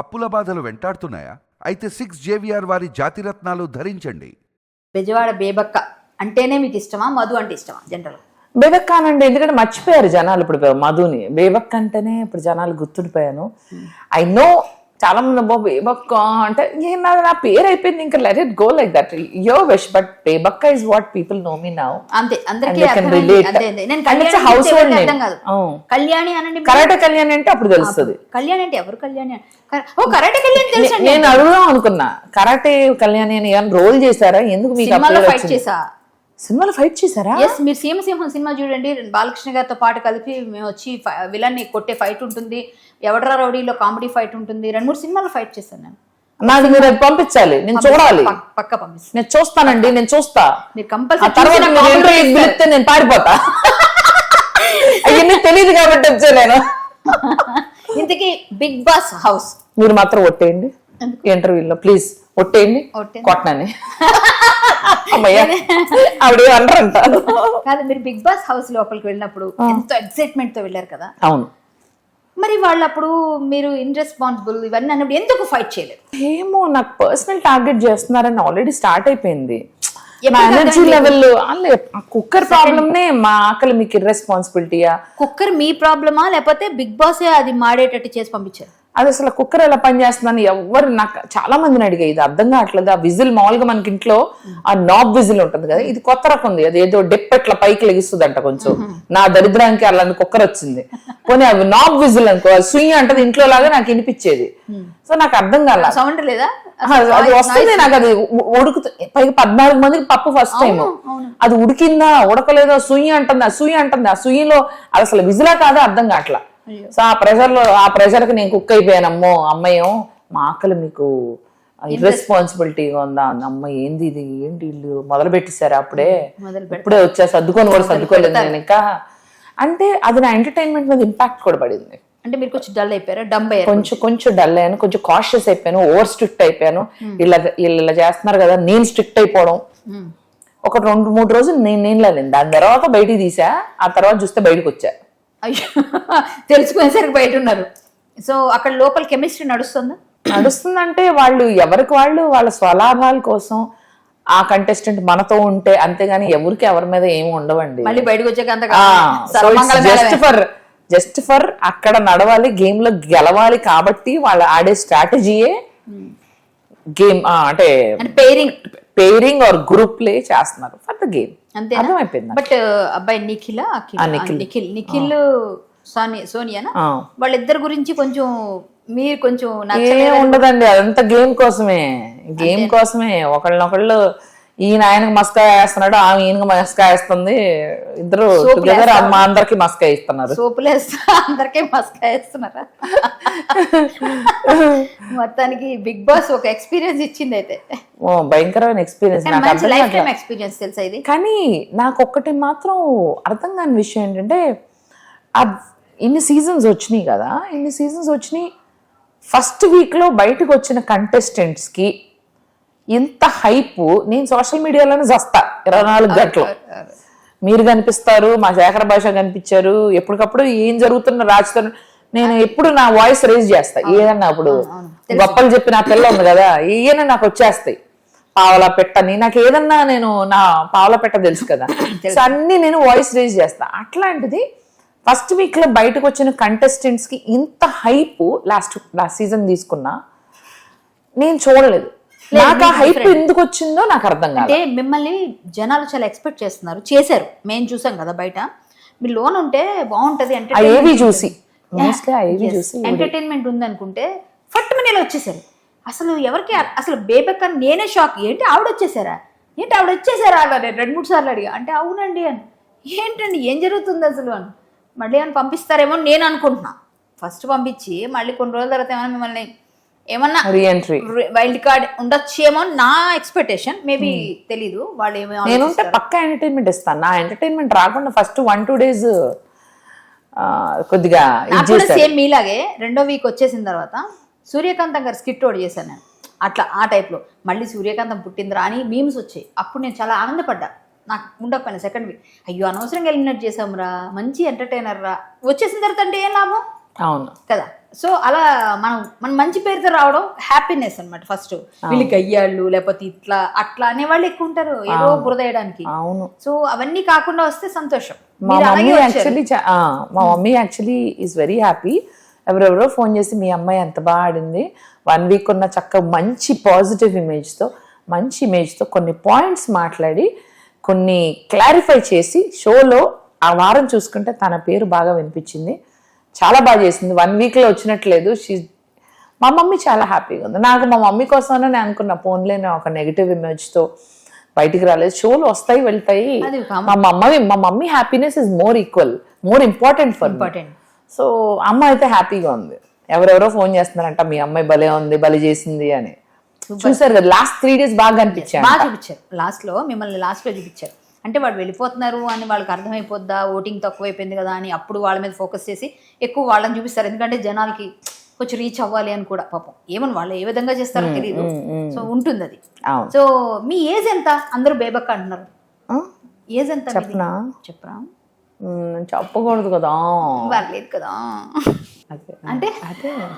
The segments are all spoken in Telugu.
అప్పుల బాధలు వెంటాడుతున్నాయా? అయితే సిక్స్ జేవిఆర్ వారి జాతిరత్నాలు ధరించండి. బెజవాడ బేబక్క అంటేనే మీకు ఇష్టమా? మధు అంటే ఇష్టమా? జనరల్. బేబక్క అనండి ఎందుకంటే మర్చిపోయారు జనాలు ఇప్పుడు మధుని. బేబక్క అంటేనే ఇప్పుడు జనాలు గుర్తుండిపోయాను. ఐ నో చాలా మంది అబ్బో బేబక్క అంటే నాది నా పేరు అయిపోయింది ఇంకా let it go like that yo wish but బేబక్క is what people know me now అంతే అందరికీ కళ్యాణి. అర్థం కాదు. Oh. కళ్యాణి అనండి. కరాటే కళ్యాణ్ అంటే అప్పుడు తెలుస్తుంది. కళ్యాణి అంటే ఎవరు కళ్యాణి? ఓ కరాటే కళ్యాణి తెలుసు నేను అడుగుదాం అనుకున్నా. కరాటే కళ్యాణ్ అని రోల్ చేశారా? ఎందుకు మీకు ఫైట్? చేసా? సినిమాలో ఫైట్ చేశారా? ఎస్ మీరు సీమసింహం సినిమా చూడండి. బాలకృష్ణ గారితో పాటు కలిపి మేము వచ్చి విలన్ని కొట్టే ఫైట్ ఉంటుంది. ఎవడరా రౌడీలో కామెడీ ఫైట్ ఉంటుంది. రెండు మూడు సినిమాలు ఫైట్ చేశాను నేను. నాకు మీరు అది పంపించాలి. నేను చూడాలి. పక్- పక్క పంపిస్తాను నేను చూస్తానండి నేను చూస్తా. మీరు కంపల్సరీ తర్వాత పిలిస్తే నేను పారిపోతా. అవన్నీ తెలియదు కాబట్టి వచ్చా నేను. ఇంతకీ బిగ్ బాస్ హౌస్. మీరు మాత్రం ఒట్టేయండి ఇంటర్వ్యూలో ప్లీజ్ ఒట్టేయండి. కొట్టనని అమ్మయ్యా ఆవిడ అంటారంట? కాదు మీరు బిగ్ బాస్ హౌస్ లోపలికి వెళ్ళినప్పుడు ఎంతో ఎక్సైట్మెంట్తో వెళ్ళారు కదా? అవును. మరి వాళ్ళు అప్పుడు మీరు ఇన్రెస్పాన్సిబుల్ ఇవన్నీ అన్నప్పుడు ఎందుకు ఫైట్ చేయలేదు? ఏమో నాకు పర్సనల్ టార్గెట్ చేస్తున్నారని ఆల్రెడీ స్టార్ట్ అయిపోయింది. మా ఎనర్జీ లెవెల్ కుక్కర్ ప్రాబ్లమ్ నే మా ఆకలి మీకు ఇర్రెస్పాన్సిబిలిటీయా కుక్కర్ మీ ప్రాబ్లమా లేకపోతే బిగ్ బాస్ అది మాడేటట్టు చేసి పంపించారు? అది అసలు కుక్కర్ ఎలా పనిచేస్తుందని ఎవరు నాకు చాలా మందిని అడిగా ఇది అర్థం కావట్లేదు? ఆ విజిల్ మామూలుగా మనకి ఇంట్లో ఆ నాబ్ విజిల్ ఉంటుంది కదా ఇది కొత్త రకం ఉంది. అది ఏదో డెప్ ఎట్లా పైకి లెగిస్తుందంట కొంచెం. నా దరిద్రానికి అలాంటి కుక్కర్ వచ్చింది. పోనీ అవి నాబ్ విజిల్ అనుకో స్వింగ్ అంటది ఇంట్లో లాగా నాకు వినిపించేది. సో నాకు అర్థం కాల. సౌండ్ లేదా? అది వస్తుంది నాకు అది ఉడుకుతు పైగా పద్నాలుగు మందికి పప్పు ఫస్ట్ టైం అది ఉడికిందా ఉడకలేదో సుయ్యి అంటుంది ఆ సుయ్యి అంటుంది ఆ సుయ్యిలో అది అసలు విజిలా కాదా అర్థం కావట్లా. సో ఆ ప్రెషర్లో ఆ ప్రెషర్కి నేను కుక్ అయిపోయాను. అమ్మో అమ్మయ్యో మా ఆకలి మీకు ఇర్రెస్పాన్సిబిలిటీగా ఉందా. అమ్మ ఏంది ఇది? ఏంటి వీళ్ళు? మొదలు పెట్టేశారు అప్పుడే ఇప్పుడే వచ్చా సర్దుకొని కూడా సర్దుకోలేదు నేను ఇంకా. అంటే అది నా ఎంటర్టైన్మెంట్ మీద ఇంపాక్ట్ కూడా పడింది. అంటే మీరు కొంచెం డల్ అయిపోయారా? డంబ్ అయ్యారు కొంచెం? కొంచెం డల్ అయ్యాను. కొంచెం కాషియస్ అయిపోయాను. ఓవర్ స్ట్రిక్ట్ అయిపోయాను. ఇలా వీళ్ళు ఇలా చేస్తున్నారు కదా నేను స్ట్రిక్ట్ అయిపోవడం. ఒక రెండు మూడు రోజులు నేను నేను లేను. దాని తర్వాత బయటికి తీసా. ఆ తర్వాత చూస్తే బయటకు వచ్చా. అయ్యో తెలుసుకునేసరికి బయట ఉన్నారు. సో అక్కడ లోపల కెమిస్ట్రీ నడుస్తుందా? నడుస్తుందంటే వాళ్ళు ఎవరికి వాళ్ళు వాళ్ళ స్వలాభాల కోసం ఆ కంటెస్టెంట్ మనతో ఉంటే అంతేగాని ఎవరికి ఎవరి మీద ఏమి ఉండవండి. మళ్ళీ బయటకు వచ్చాక జస్ట్ ఫర్ జస్ట్ ఫర్ అక్కడ నడవాలి గేమ్లో గెలవాలి కాబట్టి వాళ్ళు ఆడే స్ట్రాటజీయే గేమ్ అంటే అంటే pairing pairing or group play చేస్తున్నారు ఫర్ ద గేమ్ అంతేనా? అర్థమైపోయింది బట్ అబ్బాయి నిఖిల నిఖిల్. నిఖిల్. సోనియా సోనియానా. వాళ్ళిద్దరి గురించి కొంచెం మీరు కొంచెం ఉండదండి అదంతా గేమ్ కోసమే. గేమ్ కోసమే. ఒకళ్ళనొకళ్ళు ఈయన ఆయనకు మస్కా వేస్తున్నాడు ఆమె ఈయనకు మస్కా వేస్తుంది. ఇద్దరు టుగెదర్. అమ్మ అందరికి మస్కా ఇస్తున్నారు. సోపులేస్తా అందరికీ మస్కా వేస్తున్నారా? మొత్తానికి బిగ్ బాస్ ఒక ఎక్స్పీరియన్స్ ఇచ్చింది అయితే. ఓ భయంకరమైన ఎక్స్పీరియన్స్ నాకు లైఫ్. టైం ఎక్స్పీరియన్స్ తెలుసా ఇది? కానీ నాకు ఒక్కటి మాత్రం అర్థం కాని విషయం ఏంటంటే ఇన్ని సీజన్స్ వచ్చినాయి కదా. ఇన్ని సీజన్స్ వచ్చినాయి. ఫస్ట్ వీక్లో బయటకు వచ్చిన కంటెస్టెంట్స్కి ఇంత హైప్ నేను సోషల్ మీడియాలోనే చస్తా ఇరవై నాలుగు గంటలు. మీరు కనిపిస్తారు మా శేఖర భాష కనిపించారు ఎప్పటికప్పుడు ఏం జరుగుతున్న రాజుతో నేను ఎప్పుడు నా వాయిస్ రేజ్ చేస్తా. ఏదన్నా అప్పుడు గొప్పలు చెప్పిన ఆ పిల్ల ఉంది కదా ఏదైనా నాకు వచ్చేస్తాయి. పావలా పెట్టని నాకు ఏదన్నా నేను నా పావలా పెట్ట తెలుసు కదా. సో అన్ని నేను వాయిస్ రేజ్ చేస్తా. అట్లాంటిది ఫస్ట్ వీక్లో బయటకు వచ్చిన కంటెస్టెంట్స్కి ఇంత హైప్ లాస్ట్ లాస్ట్ సీజన్ తీసుకున్నా నేను చూడలేదు. నాకు ఆ హైప్ ఎందుకు వచ్చిందో నాకు అర్థం కాదు అంటే మిమ్మల్ని జనాలు చాలా ఎక్స్పెక్ట్ చేస్తున్నారు. చేశారు. మేము చూసాం కదా బయట. మీరు లోన్ ఉంటే బాగుంటది ఏవి చూసి. ఎంటర్టైన్మెంట్ ఉంది అనుకుంటే ఫట్ మనీ వచ్చేసారు అసలు ఎవరికి అసలు బేబెక్క నేనే షాక్ ఏంటి ఆవిడ వచ్చేసారా ఏంటి ఆవిడ వచ్చేసారా అలా నేను రెండు మూడు సార్లు అడిగా. అంటే అవునండి అని. ఏంటండి ఏం జరుగుతుంది అసలు అని. మళ్ళీ ఏమైనా పంపిస్తారేమో నేను అనుకుంటున్నా. ఫస్ట్ పంపించి మళ్ళీ కొన్ని రోజుల తర్వాత ఏమైనా మిమ్మల్ని ఏమన్నా రీఎంట్రీ వైల్డ్ కార్డ్ ఉండొచ్చేమో అని నా ఎక్స్పెక్టేషన్ మేబీ తెలీదు. వాళ్ళు ఏమో నేనుంటే పక్కా ఎంటర్టైన్మెంట్ ఇస్తాను. నా ఎంటర్టైన్మెంట్ రాకుండా ఫస్ట్ వన్ టూ డేస్ కొద్దిగా సేమ్ మీలాగే రెండో వీక్ వచ్చేసిన తర్వాత సూర్యకాంతం గారు స్కిట్ ఒకటి చేశాను నేను. అట్లా ఆ టైప్లో మళ్ళీ సూర్యకాంతం పుట్టిందిరా అని మీమ్స్ వచ్చాయి. అప్పుడు నేను చాలా ఆనందపడ్డా. నాకు ఉండకపోయినా సెకండ్ వీక్ అయ్యో అనవసరంగా ఎలిమినేట్ చేసాంరా మంచి ఎంటర్టైనర్ రా. వచ్చేసిన తర్వాత అంటే ఏం లాభం? అవును. కదా? సో అలా మనం మన మంచి పేరుతో రావడం హ్యాపీనెస్ అన్నమాట ఫస్ట్ వీళ్ళకి అయ్యాళ్ళు లేకపోతే ఇట్లా అట్లా అనేవాళ్ళు ఎక్కువ ఉంటారు ఏదో బురదేయడానికి. అవును. సో అవన్నీ కాకుండా వస్తే సంతోషం. మా మీరు మమ్మీ. యాక్చువల్లీ మా mummy actually is very happy ఎవరెవరో ఫోన్ చేసి మీ అమ్మాయి ఎంత బాగా ఆడింది? వన్ వీక్ ఉన్న చక్క మంచి పాజిటివ్ ఇమేజ్తో మంచి ఇమేజ్తో కొన్ని పాయింట్స్ మాట్లాడి కొన్ని క్లారిఫై చేసి షోలో ఆ వారం చూసుకుంటే తన పేరు బాగా వినిపించింది. చాలా బాగా చేసింది. వన్ వీక్లో వచ్చినట్లేదు. షీ మా మమ్మీ చాలా హ్యాపీగా ఉంది. నాకు మా మమ్మీ కోసమే నేను అనుకున్న ఫోన్లే ఒక నెగిటివ్ ఇమేజ్తో బయటికి రాలేదు. షోలు వస్తాయి వెళ్తాయి. మా మమ్మీ మా mummy happiness is more equal more important for important so అమ్మ అయితే హ్యాపీగా ఉంది. ఎవరెవరో ఫోన్ చేస్తున్నారంట మీ అమ్మాయి భలే ఉంది భలే చేసింది అని. చూసారు కదా లాస్ట్ త్రీ డేస్ బాగా అనిపించాను బాగా చూపించారు. లాస్ట్లో మిమ్మల్ని లాస్ట్లో చూపించారు. అంటే వాడు వెళ్ళిపోతున్నారు అని వాళ్ళకి అర్థమైపోద్దా? ఓటింగ్ తక్కువైపోయింది కదా అని అప్పుడు వాళ్ళ మీద ఫోకస్ చేసి ఎక్కువ వాళ్ళని చూపిస్తారు. ఎందుకంటే జనాలకి కొంచెం రీచ్ అవ్వాలి అని కూడా పాపం. ఏమని వాళ్ళు ఏ విధంగా చేస్తారో తెలియదు సో ఉంటుంది అది సో మీ ఏజ్ ఎంత? అందరూ బేబక్క అంటున్నారు? ఏజ్ ఎంత? చెప్పనా? చెప్పరా? చెప్పకూడదు కదా. పర్లేదు కదా. అంటే?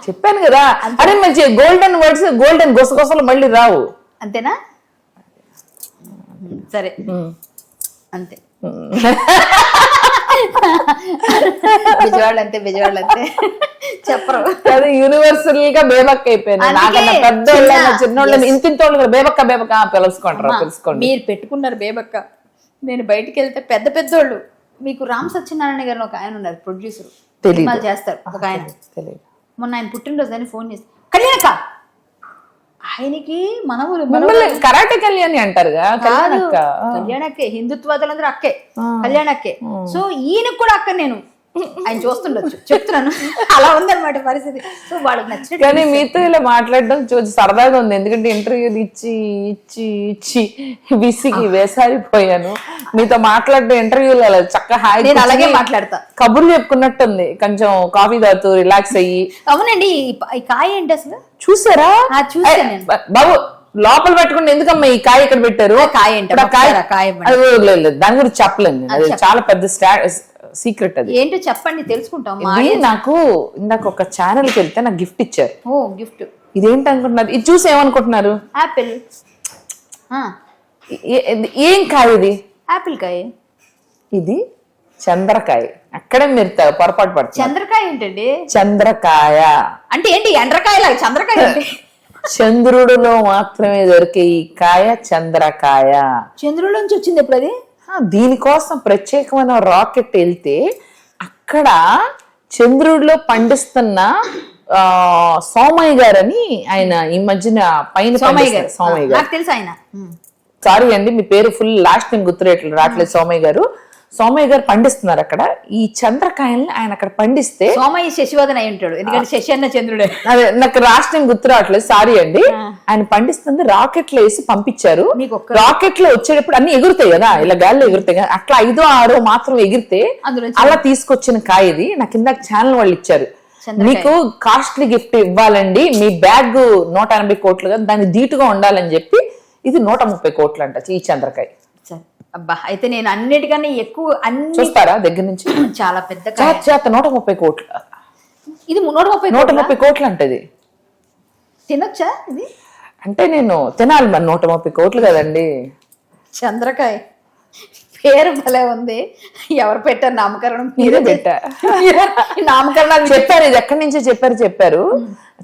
చెప్పాను కదా. అరే మంచి గోల్డెన్ వర్డ్స్ గోల్డెన్ గుసగుసలు మళ్ళీ రావు. అంతేనా? సరే. అంతే. బిజవాళ్ళు అంతే బిజవాళ్ళు అంతే చెప్పరు. అది యూనివర్సల్గా బేబక్క అయిపోయింది. అందుకే నాకన్నా పెద్దోళ్ళైనా చిన్న- చిన్నోళ్ళని ఇంతింతోళ్ళు కూడా బేబక్క బేబక్క ఆ, పిలుచుకుంటారు పిలుచుకోండి. మీరు పెట్టుకున్నారు బేబక్క. నేను బయటికి వెళ్తే పెద్ద పెద్దోళ్ళు. మీకు రామ్ సత్యనారాయణ గారు ఒక ఆయన ఉన్నారు ప్రొడ్యూసర్. సినిమాలు చేస్తారు ఒక ఆయన. తెలియదు మొన్న ఆయన పుట్టినరోజు అని ఫోన్ చేసి కళ్యాణక్క ఆయనకి మనవులు కరాటే కళ్యాణి అంటారుగా? కాదు కళ్యాణక్క కళ్యాణకే హిందుత్వాదులందరూ అక్కే కళ్యాణక్కే. సో ఈయనకు కూడా అక్క నేను ఆయన చూస్తుండొచ్చు. చెప్తున్నాను. అలా ఉందన్నమాట పరిస్థితి. సో వాళ్ళకి నచ్చినట్టు కానీ మీతో ఇలా మాట్లాడడం చూసి సరదాగా ఉంది. ఎందుకంటే ఇంటర్వ్యూలు ఇచ్చి ఇచ్చి ఇచ్చి విసిగి వేసారిపోయాను. మీతో మాట్లాడడం ఇంటర్వ్యూలు అలా చక్కగా హాయి నేను అలాగే మాట్లాడతా. కబుర్లు చెప్పుకున్నట్టుంది. కొంచెం కాఫీ తాగుతూ రిలాక్స్ అయ్యి. అవునండి ఈ కాయ ఏంటి అసలు? చూసారా? బాబు లోపల పెట్టుకుని ఎందుకమ్మా ఈ కాయ ఇక్కడ పెట్టారు? కాయ కాయ దాని గురించి చెప్పలేను చాలా పెద్ద సీక్రెట్ అది. ఏంటో చెప్పండి తెలుసుకుంటాం నాకు ఇందాక ఒక ఛానల్కి వెళ్తే నాకు గిఫ్ట్ ఇచ్చారు. ఓ గిఫ్ట్ ఇదేంటి అనుకుంటున్నారు? ఇది చూసి ఏమనుకుంటున్నారు? యాపిల్ ఏ- కాయ ఇది? యాపిల్ కాయ. ఇది చంద్రకాయ. అక్కడే మీరు పొరపాటు పడుతుంది చంద్రకాయ ఏంటండి? చంద్రకాయ. అంటే ఏంటి ఎండ్రకాయ లాగా చంద్రకాయ చంద్రుడిలో మాత్రమే దొరికే ఈ కాయ చంద్రకాయ. చంద్రుడి నుంచి వచ్చింది ఎప్పుడు అది దీనికోసం ప్రత్యేకమైన రాకెట్ వెళ్తే అక్కడ చంద్రుడిలో పండిస్తున్న ఆ, సోమయ్య గారని ఆయన ఈ మధ్యన పైన సోమయ్య గారు. సోమయ్య గారు. తెలుసు ఆయన. సారీ అండి మీ పేరు ఫుల్ లాస్ట్ నేను గుర్తురేట్లు రావట్లేదు సోమయ్య గారు. సోమయ్య గారు పండిస్తున్నారు అక్కడ. ఈ చంద్రకాయల్ని ఆయన అక్కడ పండిస్తే సోమయ్య శశివదన అయి ఉంటాడు. ఎందుకంటే శశి అన్న చంద్రుడే. అదే నాకు రాష్ట్రం గుర్తు రావట్లేదు. సారీ అండి. ఆయన పండిస్తుంది రాకెట్లు వేసి పంపించారు. మీకు ఒక్క- రాకెట్లో వచ్చేటప్పుడు అన్ని ఎగురుతాయి కదా ఇలా గాల్లో ఎగురుతాయి కదా. అట్లా ఐదో ఆరో మాత్రం ఎగిరితే అలా తీసుకొచ్చిన కాయ ఇది నాకు ఇందాక ఛానల్ వాళ్ళు ఇచ్చారు. మీకు కాస్ట్లీ గిఫ్ట్ ఇవ్వాలండి. మీ బ్యాగ్ నూట ఎనభై కోట్లు కదా దాన్ని ధీటుగా ఉండాలని చెప్పి ఇది నూట ముప్పై కోట్లు అంట ఈ చంద్రకాయ. అబ్బా అయితే నేను అన్నిటికన్నా ఎక్కువ అన్ని చూస్తారా దగ్గర నుంచి? చాలా పెద్ద చేత నూట ముప్పై కోట్లు. ఇది నూట ముప్పై నూట? ముప్పై కోట్లు అంటది తినొచ్చా ఇది? అంటే నేను తినాలి మరి నూట ముప్పై కోట్లు కదండి. చంద్రకాయ. పేరు భలే ఉంది. ఎవరు పెట్టారు నామకరణం? మీరే పెట్టా. ఈ నామకరణాలు చెప్పారు ఇది ఎక్కడి నుంచో చెప్పారు చెప్పారు.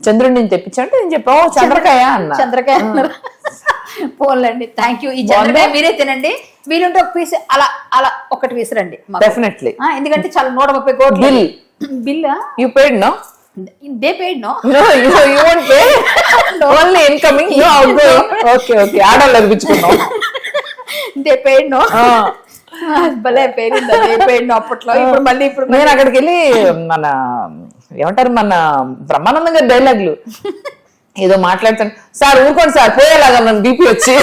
చంద్రుడి నుంచి తెప్పించంటే నేను చెప్పా "ఓ, చంద్రకాయ అన్న. చంద్రకాయ అన్నారు? పోన్లండి. థ్యాంక్ యూ ఈ చంద్రకాయ మీరే తినండి. వీలుంటే ఒక పీస్ అలా అలా ఒకటి విసరండి. డెఫినెట్లీ ఎందుకంటే చాలా నూట ముప్పై కోట్లు. Bill bill you paid no they paid no no you you won't pay only incoming no outgoing okay okay ఆడవాళ్ళు అనిపించుకున్నాం దే పెయిడ్ నో భలే పేరుంది. దే పెయిడ్ నో అప్పట్లో. ఇప్పుడు మళ్ళీ ఇప్పుడు నేను అక్కడికి వెళ్ళి మన ఏమంటారు మన బ్రహ్మానందం గారి డైలాగులు ఏదో మాట్లాడుతాను సార్ ఊరుకోండి సార్ పోయేలాగా నన్ను బీపీ వచ్చి.